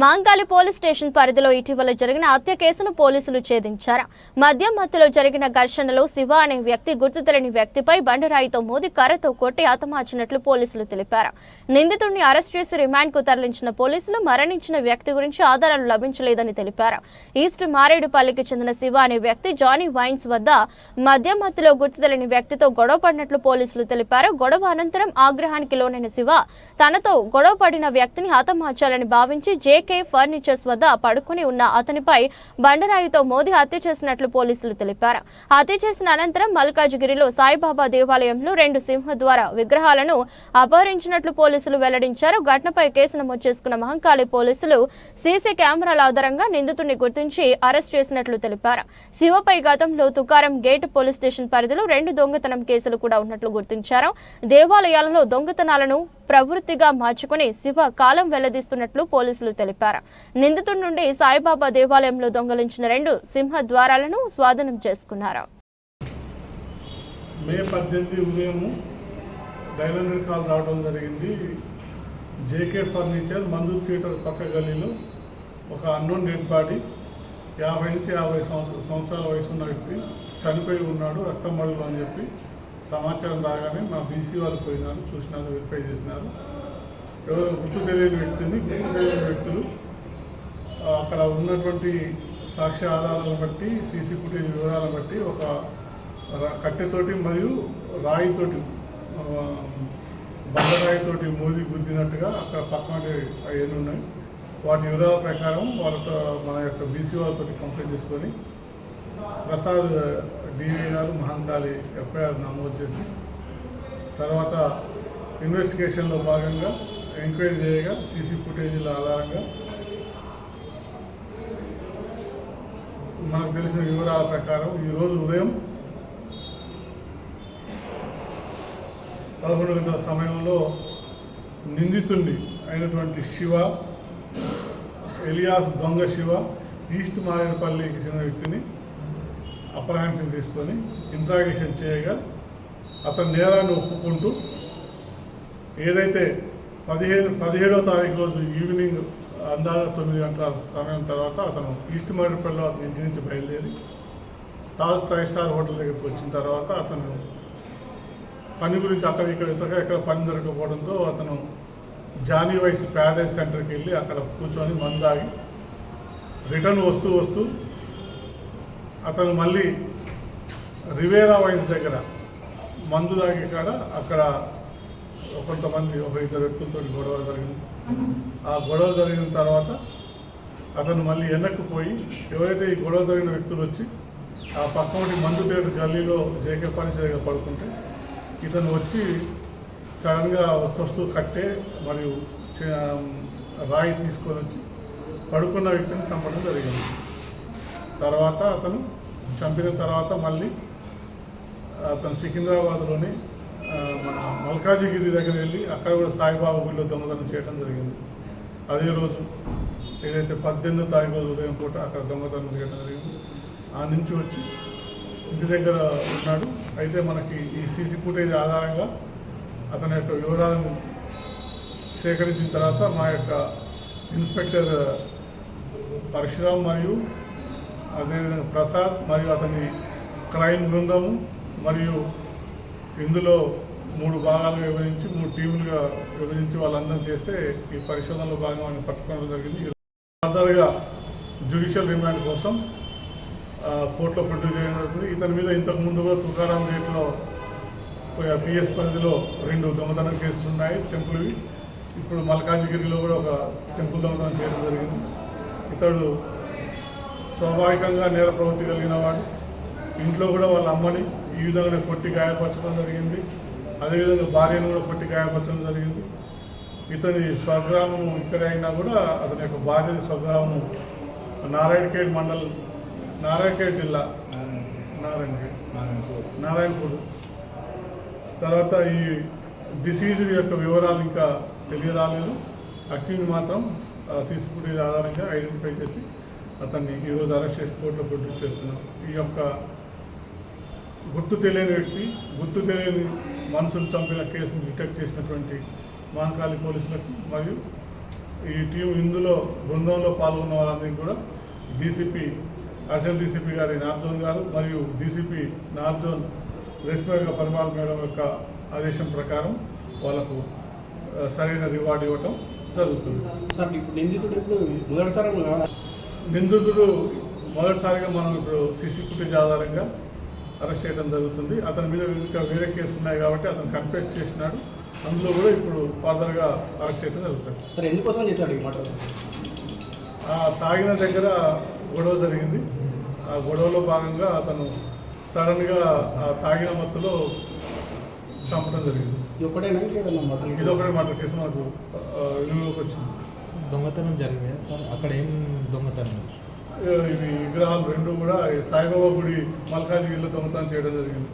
మాంగాలి police station పరిధిలో ఇటీవల జరిగిన హత్య కేసును పోలీసులు ఛేదించారు. మద్యం మత్తులో జరిగిన ఘర్షణలో శివ అనే వ్యక్తి గుర్తు తెలియని వ్యక్తిపై బండరాయితో మోది కర్రతో కొట్టి హతమార్చినట్లు పోలీసులు తెలిపారు. నిందితుడిని అరెస్ట్ చేసి రిమాండ్కు తరలించిన పోలీసులు మరణించిన వ్యక్తి గురించి ఆధారాలు లభించలేదని తెలిపారు. ఈస్ట్ మారేడుపల్లికి చెందిన శివ అనే వ్యక్తి జానీ వైన్స్ వద్ద మద్యం మత్తులో గుర్తు తెలియని వ్యక్తితో గొడవ పడినట్లు పోలీసులు తెలిపారు. గొడవ అనంతరం ఆగ్రహానికి లోనైన శివ తనతో గొడవ పడిన వ్యక్తిని హతమార్చాలని భావించి జేకే ఫర్నిచర్స్ వద్ద పడుకుని ఉన్న అతనిపై బండరాయితో మోదీ హత్య చేసినట్లు పోలీసులు తెలిపారు. హత్య చేసిన అనంతరం మల్కాజ్గిరిలో సాయిబాబా దేవాలయంలో రెండు సింహద్వార విగ్రహాలను అపహరించినట్లు పోలీసులు వెల్లడించారు. ఘటనపై కేసు నమోదు చేసుకున్న మహంకాళి పోలీసులు సీసీ కెమెరాల ఆధారంగా నిందితుడిని గుర్తించి అరెస్ట్ చేసినట్లు తెలిపారు. శివపై గతంలో తుకారం గేట్ పోలీస్ స్టేషన్ పరిధిలో రెండు దొంగతనం కేసులు కూడా ఉన్నట్లు గుర్తించారు. దేవాలయాలలో దొంగతనాలను ప్రవృత్తిగా మార్చుకుని శివ కాలం వెల్లదీస్తున్నట్లు పోలీసులు తెలిపారు. నిందితుడి నుండి సాయిబాబా దేవాలయంలో దొంగలించిన రెండు సింహ ద్వారాలను స్వాధీనం చేసుకున్నారు. మే పద్దెనిమిది ఉదయం డైలండర్ కాల్ రావడం జరిగింది. జేకే ఫర్నిచర్ మందు థియేటర్ పక్క గల్లీలో ఒక అన్నోన్ డెడ్ బాడీ యాభై నుంచి యాభై సంవత్సరాల వయసు ఉన్న వ్యక్తి చనిపోయి ఉన్నాడు రక్తం అని చెప్పి సమాచారం రాగానే మా బీసీ వాళ్ళు పోయినారు చూసినారు వెరిఫై చేసినారు. ఎవరు గుర్తు తెలియని వ్యక్తిని గుర్తు తెలియని వ్యక్తులు అక్కడ ఉన్నటువంటి సాక్ష్య ఆధారాలను బట్టి సీసీ ఫుటేజ్ వివరాలను బట్టి ఒక కట్టెతోటి మరియు రాయితోటి బండరాయితోటి మోదీ గుద్దినట్టుగా అక్కడ పక్కన అవన్నీ ఉన్నాయి. వాటి వివరాల ప్రకారం వాళ్ళతో మన యొక్క బీసీ వాళ్ళతో కంప్లైంట్ చేసుకొని ప్రసాద్ డీవీ గారు మహంకాళి ఎఫ్ఐఆర్ నమోదు చేసి తర్వాత ఇన్వెస్టిగేషన్లో భాగంగా ఎంక్వైరీ చేయగా సీసీ ఫుటేజీల ఆధారంగా మనకు తెలిసిన వివరాల ప్రకారం ఈరోజు ఉదయం పదకొండు గంటల సమయంలో నిందితుడిని అయినటువంటి శివ ఎలియాస్ దొంగ శివ ఈస్ట్ మారేడుపల్లికి చెందిన వ్యక్తిని అప్రహెన్షన్ తీసుకొని ఇంట్రాగేషన్ చేయగా అతని నేరాన్ని ఒప్పుకుంటూ ఏదైతే పదిహేను పదిహేడో తారీఖు రోజు ఈవినింగ్ అందాజ తొమ్మిది గంటల సమయం తర్వాత అతను ఈస్ట్ మారేడుపల్లిలో అతని ఇంటి నుంచి బయలుదేరి తాజ్ ఫైవ్ స్టార్ హోటల్ దగ్గరికి వచ్చిన తర్వాత అతను పని గురించి అక్కడ ఇక్కడ ఇతర ఎక్కడ పని దొరకకపోవడంతో అతను జానీ వైస్ ప్యారడైజ్ సెంటర్కి వెళ్ళి అక్కడ కూర్చొని మందాగి రిటర్న్ వస్తూ వస్తూ అతను మళ్ళీ రివేరా వైన్స్ దగ్గర మందు తాగి కాడ అక్కడ కొంతమంది ఒక ఇద్దరు వ్యక్తులతో గొడవ జరిగింది. ఆ గొడవ జరిగిన తర్వాత అతను మళ్ళీ వెనక్కి పోయి ఎవరైతే ఈ గొడవ జరిగిన వ్యక్తులు వచ్చి ఆ పక్కటి మందు పేరు గల్లీలో జేకే ఫర్నిచర్ పడుకుంటే ఇతను వచ్చి సడన్గా వస్తూ కట్టే మరియు రాయి తీసుకొని వచ్చి పడుకున్న వ్యక్తిని చంపడం జరిగింది. తర్వాత అతను చంపిన తర్వాత మళ్ళీ అతను సికింద్రాబాద్లోని మన మల్కాజిగిరి దగ్గర వెళ్ళి అక్కడ కూడా సాయిబాబా గుడిలో దొంగతనం చేయడం జరిగింది. అదే రోజు ఏదైతే పద్దెనిమిదో తారీఖు రోజు ఉదయం పూట అక్కడ దొంగతనం చేయడం జరిగింది. ఆ నుంచి వచ్చి ఇంటి దగ్గర ఉన్నాడు. అయితే మనకి ఈ సీసీ ఫుటేజ్ ఆధారంగా అతని యొక్క వివరాలను సేకరించిన తర్వాత మా యొక్క ఇన్స్పెక్టర్ పరశురామ్ మరియు అదేవిధంగా ప్రసాద్ మరియు అతని క్రైమ్ బృందము మరియు ఇందులో మూడు భాగాలుగా విభజించి మూడు టీములుగా విభజించి వాళ్ళందరూ చేస్తే ఈ పరిశోధనలో భాగంగా పట్టుకోవడం జరిగింది. ఫర్దర్గా జ్యుడిషియల్ రిమాండ్ కోసం కోర్టులో ప్రొడ్యూస్ చేయడం ఇతని మీద ఇంతకు ముందు కూడా తుకారాం రేట్లో పిఎస్ పరిధిలో రెండు దొంగతనం కేసులు ఉన్నాయి టెంపుల్వి ఇప్పుడు మల్కాజిగిరిలో కూడా ఒక టెంపుల్ దొంగతనం చేయడం జరిగింది. ఇతడు స్వాభావికంగా నేర ప్రవృత్తి కలిగిన వాడు. ఇంట్లో కూడా వాళ్ళ అమ్మని ఈ విధంగా కొట్టి గాయపరచడం జరిగింది. అదేవిధంగా భార్యను కూడా కొట్టి గాయపరచడం జరిగింది. ఇతని స్వగ్రామం ఇక్కడ అయినా కూడా అతని యొక్క భార్య స్వగ్రామం నారాయణఖేడ్ మండల్ నారాయణఖేడ్ జిల్లా. నారాయణఖేడ్. నారాయణపూర్. తర్వాత ఈ డిసీజుడ్ యొక్క వివరాలు ఇంకా తెలియరాలేదు. అక్యూని మాత్రం సీసీ ఫుటేజ్ ఆధారంగా ఐడెంటిఫై చేసి అతన్ని ఈరోజు అరెస్ట్ చేసి కోర్టులో ప్రొడ్యూస్ చేస్తున్నాం ఈ యొక్క గుర్తు తెలియని వ్యక్తి గుర్తు తెలియని మనుషులు చంపిన కేసును డిటెక్ట్ చేసినటువంటి మహంకాళి పోలీసులకు మరియు ఈ టీం ఇందులో బృందంలో పాల్గొన్న వాళ్ళందరికీ కూడా డీసీపీ అడిషనల్ డీసీపీ గారి నార్జోన్ గారు మరియు డీసీపీ నార్జోన్ రేష్మేగా పరిమాల్ మేడం యొక్క ఆదేశం ప్రకారం వాళ్ళకు సరైన రివార్డు ఇవ్వటం జరుగుతుంది. సార్ ఇప్పుడు నిందితుడు ఇప్పుడు మొదటిసారి నిందితుడు మొదటిసారిగా మనం ఇప్పుడు సీసీ ఫుటేజ్ ఆధారంగా అరెస్ట్ చేయడం జరుగుతుంది. అతని మీద ఇంకా వేరే కేసులు ఉన్నాయి కాబట్టి అతను కన్ఫెస్ చేసినాడు. అందులో కూడా ఇప్పుడు ఫర్దర్గా అరెస్ట్ చేయడం జరుగుతుంది. సార్ ఎందుకోసం చేశాడు ఈ మాట ఆ తాగిన దగ్గర గొడవ జరిగింది. ఆ గొడవలో భాగంగా అతను సడన్గా ఆ తాగిన మత్తులో చంపడం జరిగింది. ఇది ఇది ఒకటే మాట కేసు మనకు ఆ, వెలుగులోకి వచ్చింది. దొంగతనం జరిగింది. అక్కడ ఏం దొంగతనం? ఇవి విగ్రహాలు రెండు కూడా సాయిబాబా గుడి మల్కాజ్గిరిలో దొంగతనం చేయడం జరిగింది.